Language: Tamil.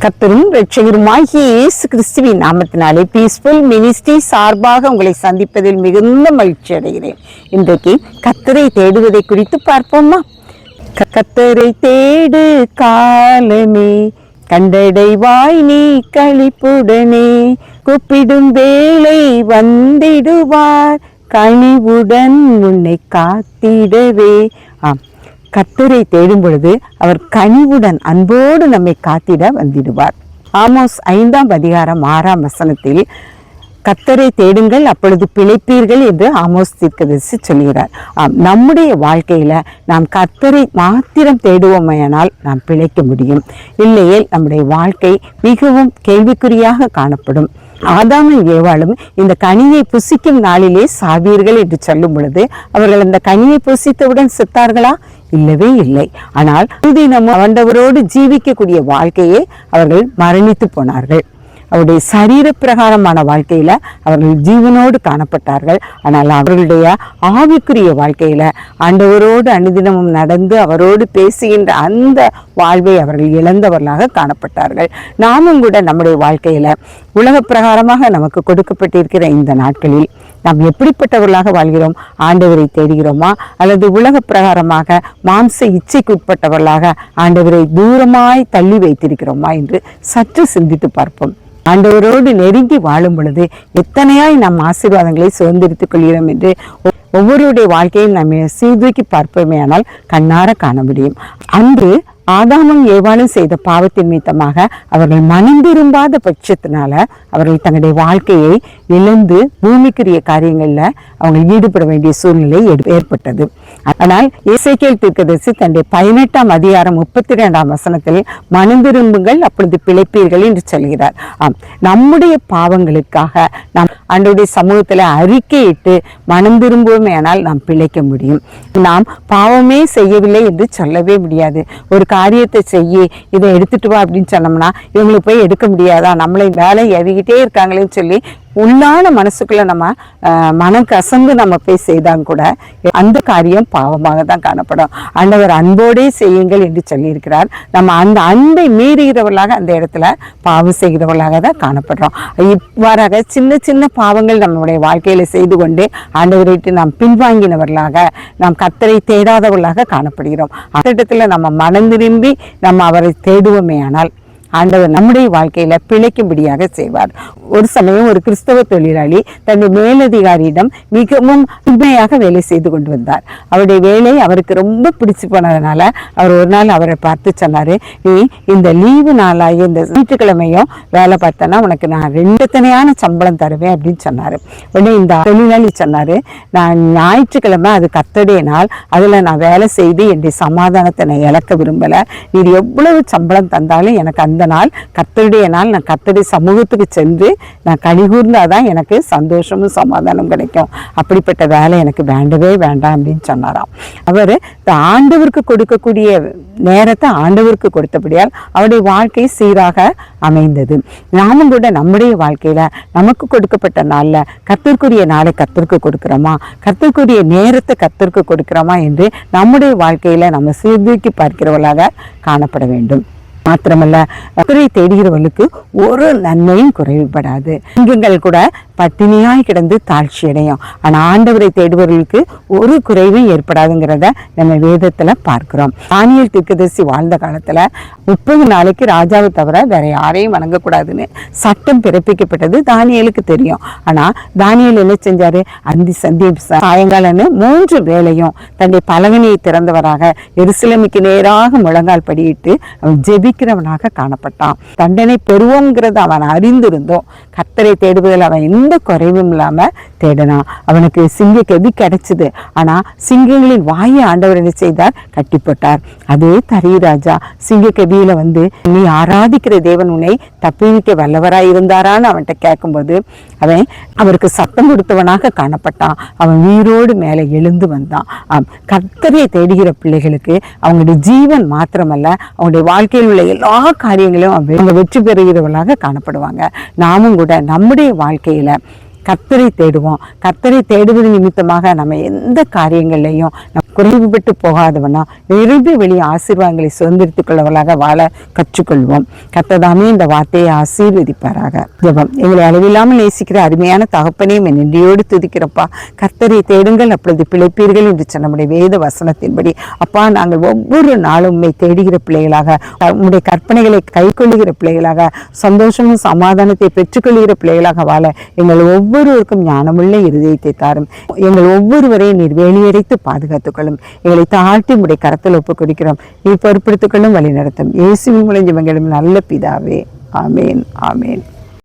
கத்தரும் ரட்சகருமாகிய இயேசு கிறிஸ்துவின் நாமத்தினாலே பீஸ்ஃபுல் மினிஸ்ட்ரி சார்பாக உங்களை சந்திப்பதில் மிகுந்த மகிழ்ச்சி அடைகிறேன். இன்றைக்கு கத்தரை தேடுவதை குறித்து பார்ப்போமா? க- தேடு காலமே கண்டடைவாய் நீ கழிப்புடனே கூப்பிடும் வேளை வந்திடுவார் கனிவுடன் உன்னை காத்திடவே. ஆம். கத்தரை தேடும் பொழுது அவர் கனிவுடன் அன்போடு நம்மை காத்திட வந்திடுவார். ஆமோஸ் ஐந்தாம் அதிகாரம் ஆறாம் வசனத்தில் கத்தரை தேடுங்கள் அப்பொழுது பிழைப்பீர்கள் என்று ஆமோஸ் தீர்க்கதரிசி சொல்கிறார். ஆம் நம்முடைய வாழ்க்கையில் நாம் கத்தரை மாத்திரம் தேடுவோமையானால் நாம் பிழைக்க முடியும். இல்லையேல் நம்முடைய வாழ்க்கை மிகவும் கேள்விக்குறியாக காணப்படும். ஆதாமும் ஏவாளும் இந்த கனியை புசிக்கும் நாளிலே சாவீர்கள் என்று சொல்லும் பொழுது அவர்கள் அந்த கனியை புசித்தவுடன் செத்தார்களா? இல்லவே இல்லை. ஆனால் நம்ம ஆண்டவரோடு ஜீவிக்கக்கூடிய வாழ்க்கையை அவர்கள் மரணித்து போனார்கள். அவருடைய சரீர பிரகாரமான வாழ்க்கையில் அவர்கள் ஜீவனோடு காணப்பட்டார்கள். ஆனால் அவர்களுடைய ஆவிக்குரிய வாழ்க்கையில் ஆண்டவரோடு அனுதினமும் நடந்து அவரோடு பேசுகின்ற அந்த வாழ்வை அவர்கள் இழந்தவர்களாக காணப்பட்டார்கள். நாமும் கூட நம்முடைய வாழ்க்கையில் உலக பிரகாரமாக நமக்கு கொடுக்கப்பட்டிருக்கிற இந்த நாட்களில் நாம் எப்படிப்பட்டவர்களாக வாழ்கிறோம்? ஆண்டவரை தேடுகிறோமா? அல்லது உலக பிரகாரமாக மாம்ச இச்சைக்கு உட்பட்டவர்களாக ஆண்டவரை தூரமாய் தள்ளி வைத்திருக்கிறோமா என்று சற்று சிந்தித்து பார்ப்போம். ஆண்டவரோடு நெருங்கி வாழும் பொழுது எத்தனையாய் நம் ஆசீர்வாதங்களை சுதந்திரித்துக் கொள்கிறோம் என்று ஒவ்வொருடைய வாழ்க்கையும் நம்ம சீர்தூக்கி பார்ப்போமே ஆனால் கண்ணார காண முடியும். அன்று ஆதாமும் ஏவாலும் செய்த பாவத்தின் நிமித்தமாக அவர்கள் மனிந்திரும்பாத பட்சத்தினால அவர்கள் தங்களுடைய வாழ்க்கையை இழந்து பூமிக்குரிய காரியங்களில் அவங்க ஈடுபட வேண்டிய சூழ்நிலை ஏற்ப- ஏற்பட்டது. ஆனால் இசைக்கேல் தீர்க்கதரிசி தன்னுடைய பதினெட்டாம் அதிகாரம் முப்பத்தி ரெண்டாம் வசனத்தில் மனம் திரும்புங்கள் அப்பொழுது பிழைப்பீர்கள் என்று சொல்கிறார். ஆம் நம்முடைய பாவங்களுக்காக நாம் அன்றைய சமூகத்தில் அறிக்கையிட்டு மனம் திரும்புவோமே ஆனால் நாம் பிழைக்க முடியும். நாம் பாவமே செய்யவில்லை என்று சொல்லவே முடியாது. ஒரு காரியத்தை செய்ய இதை எடுத்துட்டு வா அப்படின்னு சொன்னோம்னா இவங்களுக்கு போய் எடுக்க முடியாதா? நம்மளை வேலை எறிகிட்டே இருக்காங்களேன்னு சொல்லி உள்ளான மனசுக்குள்ள நம்ம அஹ், மனம் கசந்து நம்ம போய் செய்தாங்க கூட அந்த காரியம் பாவமாக தான் காணப்படும். ஆண்டவர் அன்போடே செய்யுங்கள் என்று சொல்லியிருக்கிறார். நம்ம அந்த அன்பை மீறுகிறவர்களாக அந்த இடத்துல பாவம் செய்கிறவர்களாக தான் காணப்படுறோம். இவ்வாறாக சின்ன சின்ன பாவங்கள் நம்மளுடைய வாழ்க்கையில செய்து கொண்டு ஆண்டவரை நாம் பின்வாங்கினவர்களாக நாம் கத்தரை தேடாதவர்களாக காணப்படுகிறோம். அந்த இடத்துல நம்ம மனம் திரும்பி நம்ம அவரை தேடுவோமே ஆனால் ஆண்டவர் நம்முடைய வாழ்க்கையில பிழைக்கும்படியாக செய்வார். ஒரு சமயம் ஒரு கிறிஸ்தவ தொழிலாளி தன்னுடைய மேலதிகாரியிடம் மிகவும் உண்மையாக வேலை செய்து கொண்டு வந்தார். அவருடைய வேலை அவருக்கு ரொம்ப பிடிச்சு போனதுனால அவர் ஒரு நாள் அவரை பார்த்து சொன்னாரு நீ இந்த லீவு நாளாகிய இந்த ஞாயிற்றுக்கிழமையும் வேலை பார்த்தனா? உனக்கு நான் ரெண்டு தனியான சம்பளம் தருவேன் அப்படின்னு சொன்னாரு. உடனே இந்த தொழிலாளி சொன்னாரு நான் ஞாயிற்றுக்கிழமை அது கத்தடைய நாள். அதுல நான் வேலை செய்து என்னுடைய சமாதானத்தை நான் இழக்க விரும்பல. நீ எவ்வளவு சம்பளம் தந்தாலும் எனக்கு அந்த நாள் கத்தருடைய நாள் நான் கத்தருடைய சமூகத்துக்கு சென்று நான் கலிகூர்ந்தாதான் எனக்கு சந்தோஷமும் சமாதானம் கிடைக்கும். அப்படிப்பட்ட வேலை எனக்கு வேண்டவே வேண்டாம் அப்படின்னு சொன்னாராம். அவர் ஆண்டவருக்கு கொடுக்கக்கூடிய நேரத்தை ஆண்டவருக்கு கொடுத்தபடியால் அவருடைய வாழ்க்கை சீராக அமைந்தது. நாமும் கூட நம்முடைய வாழ்க்கையில் நமக்கு கொடுக்கப்பட்ட நாளில் கத்திற்குரிய நாளை கத்திற்கு கொடுக்குறோமா? கத்திற்குரிய நேரத்தை கத்திற்கு கொடுக்குறோமா என்று நம்முடைய வாழ்க்கையில் நம்ம சீர்தூக்கி பார்க்கிறவர்களாக காணப்பட வேண்டும். மாத்திரமல்ல கத்தரை தேடுகிறவர்களுக்கு ஒரு நன்மையும் குறைவுபடாது. இங்குங்கள் கூட பட்டினியாய் கிடந்து தாழ்ச்சி அடையும் ஆனா ஆண்டவரை தேடுபவர்களுக்கு ஒரு குறைவும் ஏற்படாதுங்கிறத நம்ம வேதத்துல பார்க்கிறோம். தானியல் தீர்க்கதரிசி வாழ்ந்த காலத்துல முப்பது நாளைக்கு ராஜாவை தவிர வேற யாரையும் வணங்கக்கூடாதுன்னு சட்டம் பிறப்பிக்கப்பட்டது தானியலுக்கு தெரியும். ஆனா தானியல் என்ன செஞ்சாரு? அந்தி சந்தி சாயங்காலம்னு மூன்று வேளையும் தன்னுடைய பலகனியை திறந்தவராக எருசலமிக்கு நேராக முழங்கால் படியிட்டு அவன் ஜெபிக்கிறவனாக காணப்பட்டான். தண்டனை பெறுவோங்கிறத அவன் அறிந்திருந்தோம். கத்தரை தேடுவதில் அவன் எந்த குறைவும் இல்லாம தேடினான் அவனுக்கு சிங்க கவி கிடைச்சிது. ஆனா சிங்கங்களின் வாயை ஆண்டவர் என்ன செய்தார்? கட்டி போட்டார் அதே தரியராஜா சிங்க கெதியில வந்து நீ ஆராதிக்கிற தேவன் உன்னை தப்பிக்க வல்லவராக இருந்தாரான்னு அவன்கிட்ட கேட்கும்போது அவன் அவருக்கு சத்தம் கொடுத்தவனாக காணப்பட்டான். அவன் உயிரோடு மேலே எழுந்து வந்தான். ஆம், கர்த்தரை தேடுகிற பிள்ளைகளுக்கு அவங்களுடைய ஜீவன் மாத்திரமல்ல அவங்களுடைய வாழ்க்கையில் உள்ள எல்லா காரியங்களும் அவங்க வெற்றி பெறுகிறவர்களாக காணப்படுவாங்க. நாமும் கூட நம்முடைய வாழ்க்கையில கர்த்தரை தேடுவோம். கர்த்தரை தேடுவது நிமித்தமாக நம்ம எந்த காரியங்கள்லையும் குறைவுபட்டு போகாதவனா? நிறைந்து வெளியே ஆசீர்வாதங்களை சுதந்திரித்துக் கொள்ளவர்களாக வாழ கற்றுக்கொள்வோம். கத்ததாமே இந்த வார்த்தையை ஆசீர்வதிப்பாராக. ஜபம். எங்களை அளவில்லாமல் நேசிக்கிற அருமையான தகப்பனையும் என் நன்றியோடு துதிக்கிறப்பா. கர்த்தரை தேடுங்கள் அப்பொழுது பிழைப்பீர்கள் என்று சொன்ன நம்முடைய வேத வசனத்தின்படி. அப்பா நாங்கள் ஒவ்வொரு நாளும் உண்மை தேடுகிற பிள்ளைகளாக உங்களுடைய கற்பனைகளை கைக்கொள்ளுகிற பிள்ளைகளாக சந்தோஷமும் சமாதானத்தை பெற்றுக்கொள்கிற பிள்ளைகளாக வாழ எங்கள் ஒவ்வொருவருக்கும் ஞானமுள்ள இருதயத்தை தாரும். எங்கள் ஒவ்வொருவரையும் நீர் வேலியடைத்து பாதுகாத்துக் கொள்ளும் எங்களை தாழ்த்தி உடைய கரத்தில் ஒப்பு கொடுக்கிறோம். நீ பொறுப்படுத்திக்கொள்ளும் வழி நடத்தும் இயேசுவின் முடிஞ்சவங்களும் நல்ல பிதாவே. ஆமேன் ஆமேன்.